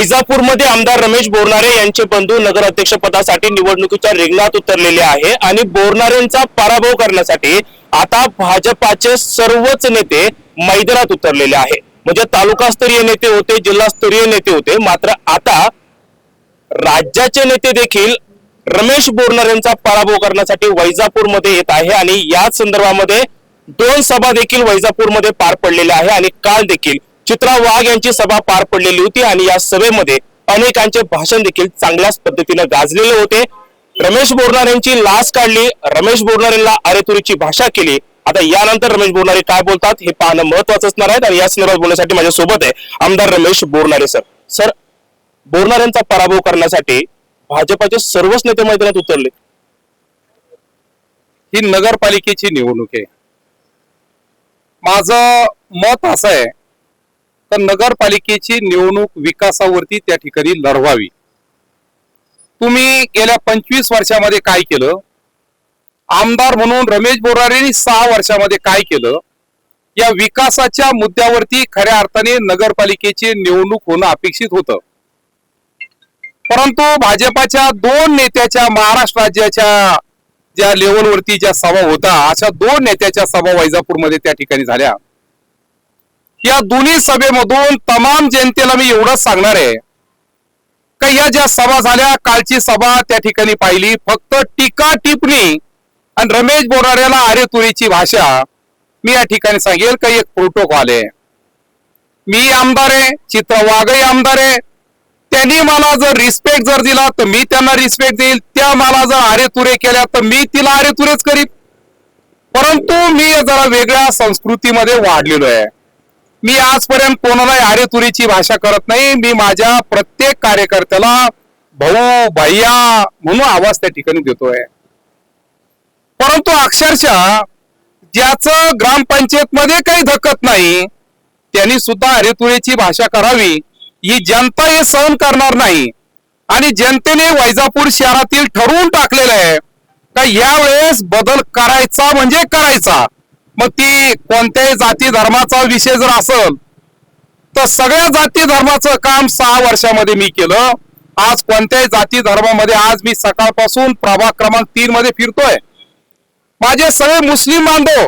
वैजापूरमध्ये आमदार रमेश बोरनारे यांचे बंधू नगराध्यक्ष पदासाठी निवडणुकीच्या रिंगणात उतरलेले आहे आणि बोरणारेंचा पराभव करण्यासाठी आता भाजपाचे सर्वच नेते मैदानात उतरलेले आहे. म्हणजे तालुकास्तरीय नेते होते जिल्हास्तरीय नेते होते मात्र आता राज्याचे नेते देखील रमेश बोरणारेंचा पराभव करण्यासाठी वैजापूरमध्ये येत आहे आणि याच संदर्भामध्ये दोन सभा देखील वैजापूरमध्ये पार पडलेल्या आहे आणि काल देखील चित्रा वाघ यांची सभा पार पडलेली होती आणि या सभेमध्ये अनेकांचे भाषण देखील चांगल्याच पद्धतीने गाजलेले होते. रमेश बोरनारेंची लाच काढली. रमेश बोरनारेंना अरेतुरीची भाषा केली. आता यानंतर रमेश बोरणारे काय बोलतात हे पाहणं महत्वाचं असणार आहे. आणि या संदर्भात बोलण्यासाठी माझ्या सोबत आहे आमदार रमेश बोरणारे सर. सर बोरनारेंचा पराभव करण्यासाठी भाजपाचे सर्वच नेते मैदानात उतरले. ही नगरपालिकेची निवडणूक आहे. माझं मत असं आहे तर नगरपालिकेची निवडणूक विकासावरती त्या ठिकाणी लढवावी. तुम्ही गेल्या पंचवीस वर्षामध्ये काय केलं? आमदार म्हणून रमेश बोरारेंनी सहा वर्षामध्ये काय केलं? या विकासाच्या मुद्द्यावरती खऱ्या अर्थाने नगरपालिकेची निवडणूक होणं अपेक्षित होतं. परंतु भाजपाच्या दोन नेत्याच्या महाराष्ट्र राज्याच्या ज्या लेवलवरती ज्या सभा होता अशा दोन नेत्याच्या सभा वैजापूरमध्ये त्या ठिकाणी झाल्या. या दोन्ही सभेमधून तमाम जनतेला मी एवढंच सांगणार आहे का या ज्या सभा झाल्या कालची सभा त्या ठिकाणी पाहिली फक्त टीका टिप्पणी आणि रमेश बोराड्याला आरे तुरीची भाषा मी या ठिकाणी सांगेल का एक प्रोटोकॉल आहे. मी आमदार आहे चित्र वाघही आमदार आहे. त्यांनी मला जर रिस्पेक्ट जर दिला तर मी त्यांना रिस्पेक्ट देईल. त्या मला जर आरे तुरे केल्या तर मी तिला आरे तुरेच करीन. परंतु मी जरा वेगळ्या संस्कृतीमध्ये वाढलेलो आहे. मी आजपर्यंत कोणालाही आरे तुरीची भाषा करत नाही. मी माझ्या प्रत्येक कार्यकर्त्याला भाऊ भैया म्हणून आवाज त्या ठिकाणी देतोय. परंतु अक्षरशः ज्याचं ग्रामपंचायत मध्ये काही धकत नाही त्यांनी सुद्धा हरितुरेची भाषा करावी ही जनता हे सहन करणार नाही. आणि जनतेने वैजापूर शहरातील ठरवून टाकलेलं आहे का यावेळेस बदल करायचा म्हणजे करायचा. मग ती कोणत्याही जाती धर्माचा विषय जर असेल तर सगळ्या जाती धर्माचं काम सहा वर्षामध्ये मी केलं. आज कोणत्याही जाती धर्मामध्ये आज मी सकाळपासून प्रभाग क्रमांक तीन मध्ये फिरतोय. माझे सगळे मुस्लिम बांधव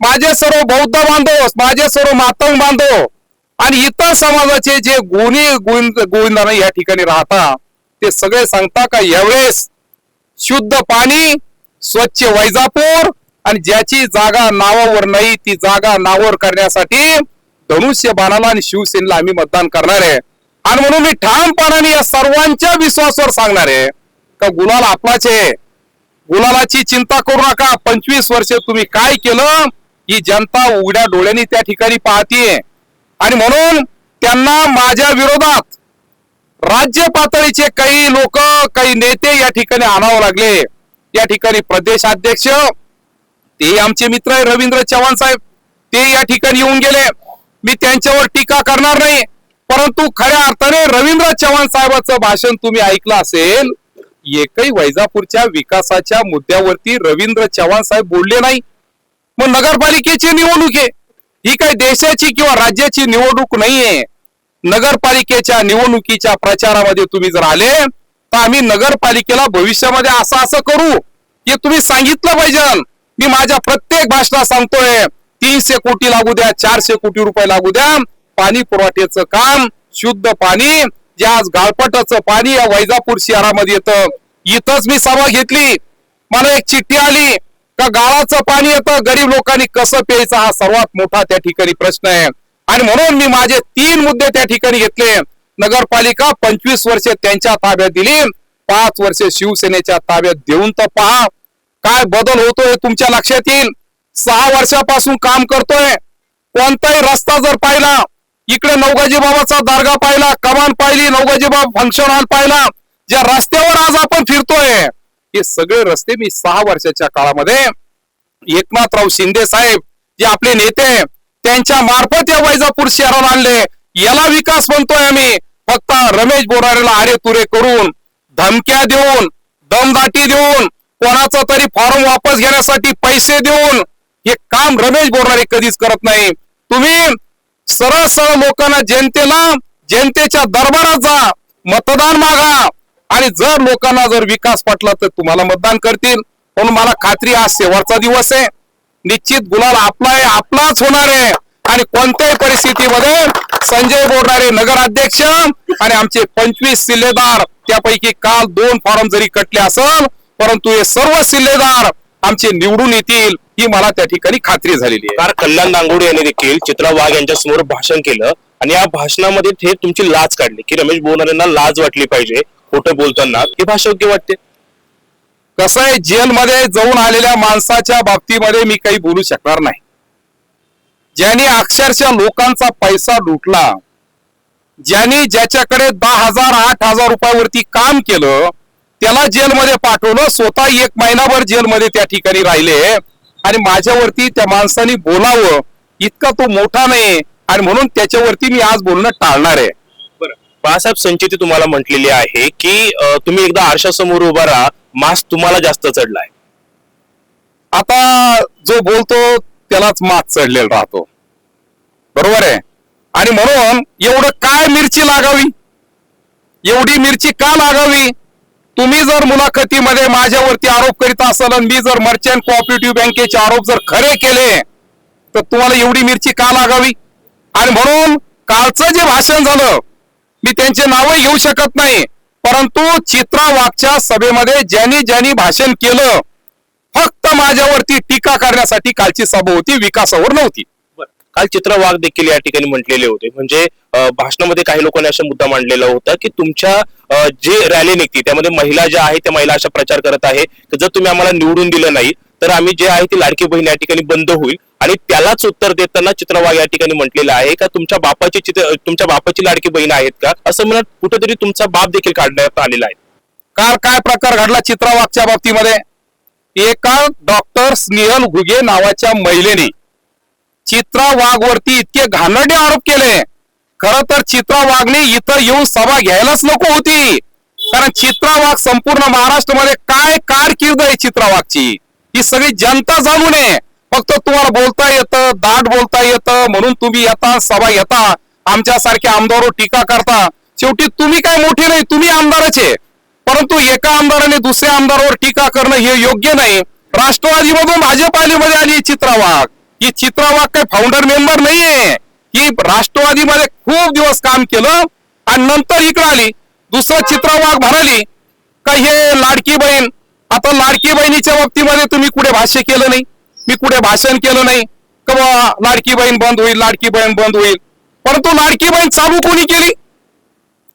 माझे सर्व बौद्ध बांधव माझे सर्व मातंग बांधव आणि इतर समाजाचे जे गुणी गोविंद गोविंदाने या ठिकाणी राहता ते सगळे सांगता का यावेळेस शुद्ध पाणी स्वच्छ वैजापूर आणि ज्याची जागा नावावर नाही ती जागा नावावर करण्यासाठी धनुष्य बाणाला आणि शिवसेनेला आम्ही मतदान करणार आहे. आणि म्हणून मी ठामपणाने या सर्वांच्या विश्वासावर सांगणार आहे का गुलाल आपलाच आहे. गुलालाची चिंता करू नका. पंचवीस वर्ष तुम्ही काय केलं ही जनता उघड्या डोळ्यांनी त्या ठिकाणी पाहतीये. आणि म्हणून त्यांना माझ्या विरोधात राज्य पातळीचे काही लोक काही नेते या ठिकाणी आणावं लागले. या ठिकाणी प्रदेशाध्यक्ष ते आमचे मित्र आहे रवींद्र चव्हाण साहेब. ते या ठिकाणी येऊन गेले. मी त्यांच्यावर टीका करणार नाही. परंतु खऱ्या अर्थाने रवींद्र चव्हाण साहेबांचं भाषण तुम्ही ऐकलं असेल एकही वैजापूरच्या विकासाच्या मुद्द्यावरती रवींद्र चव्हाण साहेब बोलले नाही. मग नगरपालिकेची निवडणूक आहे. ही काही देशाची किंवा राज्याची निवडणूक नाहीये. नगरपालिकेच्या निवडणुकीच्या प्रचारामध्ये तुम्ही जर आले तर आम्ही नगरपालिकेला भविष्यामध्ये असं असं करू हे तुम्ही सांगितलं पाहिजे. मी माझ्या प्रत्येक भाषणात सांगतोय तीनशे कोटी लागू द्या चारशे कोटी रुपये लागू द्या. पाणी पुरवठ्याचं काम शुद्ध पाणी जे आज गाळपटाचं पाणी या वैजापूर शहरामध्ये येतं. इथंच मी सभा घेतली. मला एक चिठ्ठी आली का गाळाचं पाणी येतं गरीब लोकांनी कसं प्यायचं हा सर्वात मोठा त्या ठिकाणी प्रश्न आहे. आणि म्हणून मी माझे तीन मुद्दे त्या ठिकाणी घेतले. नगरपालिका पंचवीस वर्षे त्यांच्या ताब्यात दिली. पाच वर्षे शिवसेनेच्या ताब्यात देऊन तर पहा. काय बदल होतोय तुमच्या लक्षात येईल. सहा वर्षापासून काम करतोय. कोणताही रस्ता जर पाहिला इकडे नवगाजी बाबाचा दर्गा पाहिला कमान पाहिली नवगाजी बाबा फंक्शन हॉल पाहिला ज्या रस्त्यावर आज आपण फिरतोय हे सगळे रस्ते मी सहा वर्षाच्या काळामध्ये एकनाथराव शिंदे साहेब जे आपले नेते त्यांच्या मार्फत या वैजापूर शहराला आणले. याला विकास म्हणतोय आम्ही. फक्त रमेश बोरारेला आरे तुरे करून धमक्या देऊन दमदाटी देऊन कोणाचा तरी फॉर्म वापस घेण्यासाठी पैसे देऊन हे काम रमेश बोरणारे कधीच करत नाही. तुम्ही सरळ सरळ लोकांना जनतेला जनतेच्या दरबारात जा मतदान मागा आणि जर लोकांना जर विकास पटला तर तुम्हाला मतदान करतील. म्हणून मला खात्री आज शेवटचा दिवस आहे. निश्चित गुलाल आपला आहे आपलाच होणार आहे. आणि कोणत्याही परिस्थितीमध्ये संजय बोरणारे नगराध्यक्ष आणि आमचे पंचवीस सिल्लेदार त्यापैकी काल दोन फॉर्म जरी कटले असल परंतु हे सर्व सिल्लेदार आमचे निवडून येतील ही मला त्या ठिकाणी खात्री झालेली आहे. कार कल्याण नांगोडे यांनी देखील चित्रा वाघ यांच्या समोर भाषण केलं आणि या भाषणामध्ये थेट तुमची लाज काढली की रमेश बोरणार यांना लाज वाटली पाहिजे खोटं बोलताना. ही भाषा योग्य वाटते? कसं आहे जेलमध्ये जाऊन आलेल्या माणसाच्या बाबतीमध्ये मी काही बोलू शकणार नाही. ज्यांनी अक्षरशः लोकांचा पैसा लुटला ज्यांनी ज्याच्याकडे दहा हजार आठ हजार रुपयावरती काम केलं त्याला जेलमध्ये पाठवलं. स्वतः एक महिनाभर जेलमध्ये त्या ठिकाणी राहिले. आणि माझ्यावरती त्या माणसाने बोलावं. इतका तो मोठा नाही. आणि म्हणून त्याच्यावरती मी आज बोलणं टाळणार आहे. बाळासाहेब संचिती तुम्हाला म्हटलेली आहे की तुम्ही एकदा आरशासमोर उभा राहा. मास्क तुम्हाला जास्त चढलाय. आता जो बोलतो त्यालाच मात चढलेला राहतो. बरोबर आहे? आणि म्हणून एवढं काय मिरची लागावी? एवढी मिरची का लागावी? तुम्ही जर मुलाखतीमध्ये माझ्यावरती आरोप करीत असाल आणि मी जर मर्चंट कोऑपरेटिव्ह बँकेचे आरोप जर खरे केले तर तुम्हाला एवढी मिरची का लागावी? आणि म्हणून कालचं जे भाषण झालं मी त्यांचे नावं घेऊ शकत नाही. परंतु चित्रा वाघच्या सभेमध्ये ज्यांनी ज्यांनी भाषण केलं फक्त माझ्यावरती टीका करण्यासाठी कालची सभा होती विकासावर नव्हती. काल चित्र वाघ देखील या ठिकाणी म्हटलेले होते. म्हणजे भाषणामध्ये काही लोकांनी असा मुद्दा मांडलेला होता की तुमच्या जे रॅली निघते त्यामध्ये महिला ज्या आहेत त्या महिला अशा प्रचार करत आहे की जर तुम्ही आम्हाला निवडून दिलं नाही तर आम्ही जे आहे ती लाडकी बहीण या ठिकाणी बंद होईल. आणि त्यालाच उत्तर देताना चित्रवाघ या ठिकाणी म्हटलेलं आहे का तुमच्या बापाची चित्र तुमच्या बापाची लाडकी बहीण आहेत का असं म्हणत कुठेतरी तुमचा बाप देखील काढण्यात आलेला आहे. काल काय प्रकार घडला चित्रवाघच्या बाबतीमध्ये? एका डॉक्टर स्नेहल घुगे नावाच्या महिलेने चित्रा वाघवरती इतके घाणडे आरोप केले. खर तर चित्रा वाघने इथं येऊन सभा घ्यायलाच नको होती. कारण चित्रा वाघ संपूर्ण महाराष्ट्रामध्ये काय कारकीर्द आहे चित्रा वाघची ही सगळी जनता जाणू नये फक्त तुम्हाला बोलता येतं दाट बोलता येतं म्हणून तुम्ही येता सभा घेता आमच्यासारख्या आमदारावर टीका करता. शेवटी तुम्ही काय मोठे नाही तुम्ही आमदाराचे आहे. परंतु एका आमदाराने दुसऱ्या आमदारावर टीका करणं हे योग्य नाही. राष्ट्रवादीमधून भाजप आलीमध्ये आली चित्रा वाघ ही चित्रा वाघ काही फाउंडर मेंबर नाहीये. ही राष्ट्रवादीमध्ये खूप दिवस काम केलं आणि नंतर इकडे आली दुसरं चित्र वाघ म्हणाली का हे लाडकी बहीण आता लाडकी बहिणीच्या बाबतीमध्ये तुम्ही कुठे भाष्य केलं नाही? मी कुठे भाषण केलं नाही? का लाडकी बहीण बंद होईल लाडकी बहीण बंद होईल? परंतु लाडकी बहीण चालू कोणी केली?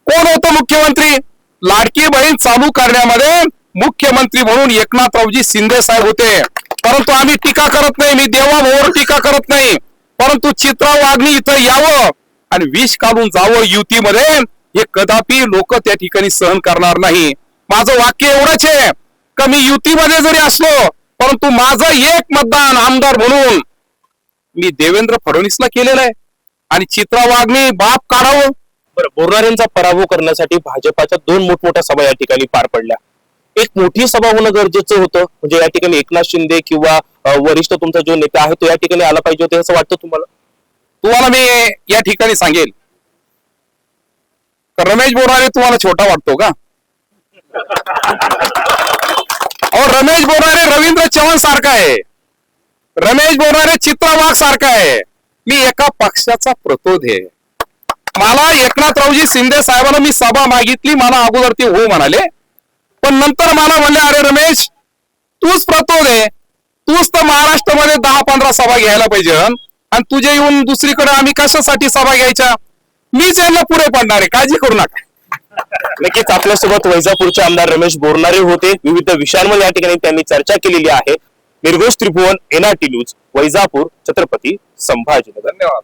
कोण होतं मुख्यमंत्री? लाडकी बहीण चालू करण्यामध्ये मुख्यमंत्री म्हणून एकनाथरावजी शिंदे साहेब होते. परंतु आम्ही टीका करत नाही मी देवाभावावर टीका करत नाही. परंतु चित्रा वाघणी इथं यावं आणि विष काढून जावं युतीमध्ये हे कदापि लोक त्या ठिकाणी सहन करणार नाही. माझं वाक्य एवढंच आहे का मी युतीमध्ये जरी असलो परंतु माझं एक मतदान आमदार म्हणून मी देवेंद्र फडणवीसला केलेलं आहे. आणि चित्रा वाघणी बाप काढावं. बरं बोरणाऱ्यांचा पराभव करण्यासाठी भाजपाच्या दोन मोठमोठ्या सभा या ठिकाणी पार पडल्या. एक मोठी सभा होणं गरजेचं होतं. म्हणजे या ठिकाणी एकनाथ शिंदे किंवा वरिष्ठ तुमचा जो नेता आहे तो या ठिकाणी आला पाहिजे होते असं वाटतं तुम्हाला? तुम्हाला मी या ठिकाणी सांगेल. रमेश बोरारे तुम्हाला छोटा वाटतो का? अहो रमेश बोरारे रवींद्र चव्हाण सारखा आहे. रमेश बोरारे चित्रा वाघ सारखा आहे. मी एका पक्षाचा प्रतोद आहे. मला एकनाथरावजी शिंदे साहेबांना मी सभा मागितली मला अगोदर ते हो म्हणाले. पण नंतर मला म्हणले अरे रमेश तूच प्रतोद आहे. तूच तर महाराष्ट्रामध्ये दहा पंधरा सभा घ्यायला पाहिजे आणि तुझे येऊन दुसरीकडे आम्ही कशासाठी सभा घ्यायच्या? मीच यांना पुढे पडणार आहे. काळजी करू नका. नक्कीच आपल्यासोबत वैजापूरचे आमदार रमेश बोरणारे होते. विविध विषयांवर या ठिकाणी त्यांनी चर्चा केलेली आहे. Nirgosh Tribhuvan NRT news Vaijapur Chhatrapati Sambhajinagar. धन्यवाद.